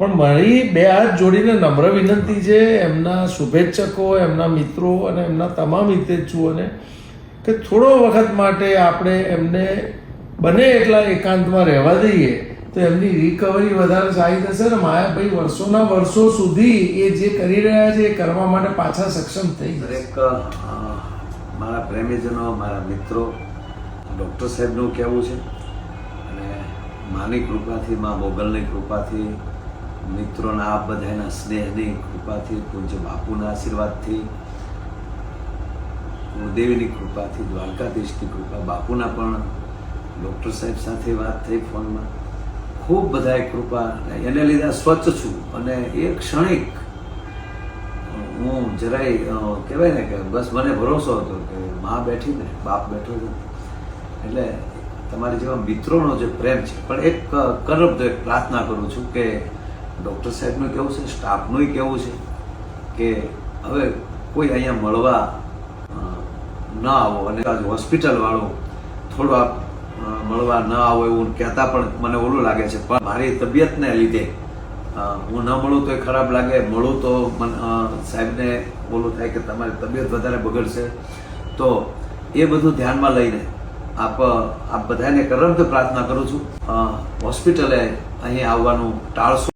પણ મારી બે હાથ જોડીને નમ્ર વિનંતી છે એમના શુભેચ્છકો, એમના મિત્રો અને એમના તમામ હિતેચ્છુઓને કે થોડો વખત માટે આપણે એમને બને એટલા એકાંતમાં રહેવા દઈએ તો એમની રિકવરી વધારે સારી થશે ને માયાભાઈ વર્ષોના વર્ષો સુધી એ જે કરી રહ્યા છે એ કરવા માટે પાછા સક્ષમ થઈ દરેક મારા પ્રેમીજનો, મારા મિત્રો, ડૉક્ટર સાહેબનું કહેવું છે. અને માની કૃપાથી, મા મોગલની કૃપાથી મિત્રોના આ બધાના સ્નેહની કૃપાથી પૂજ્ય બાપુના આશીર્વાદથી કુળદેવીની કૃપાથી દ્વારકાધીશની કૃપા બાપુના પણ ડૉક્ટર સાહેબ સાથે વાત થઈ ફોનમાં. ખૂબ બધાએ કૃપા એને લીધે. સ્વચ્છ છું અને એ ક્ષણિક હું જરાય કહેવાય ને કે બસ મને ભરોસો હતો કે મા બેઠી ને બાપ બેઠો છે. એટલે તમારી જેવા મિત્રોનો જે પ્રેમ છે પણ એક અ, કરબ એક પ્રાર્થના કરું છું કે ડૉક્ટર સાહેબનું કેવું છે? સ્ટાફનું કેવું છે? કે હવે કોઈ અહીંયા મળવા ન આવો અને હોસ્પિટલવાળો થોડો આપ મળવા ન આવો એવું કહેતા પણ મને ઓલું લાગે છે. પણ મારી તબિયતને લીધે હું ન મળું તો ખરાબ લાગે. મળું તો સાહેબને ઓલું થાય કે તમારી તબિયત વધારે બગડશે. તો એ બધું ધ્યાનમાં લઈને આપ આપ બધાને કરમ પ્રાર્થના કરું છું. હોસ્પિટલે અહીં આવવાનું ટાળશો.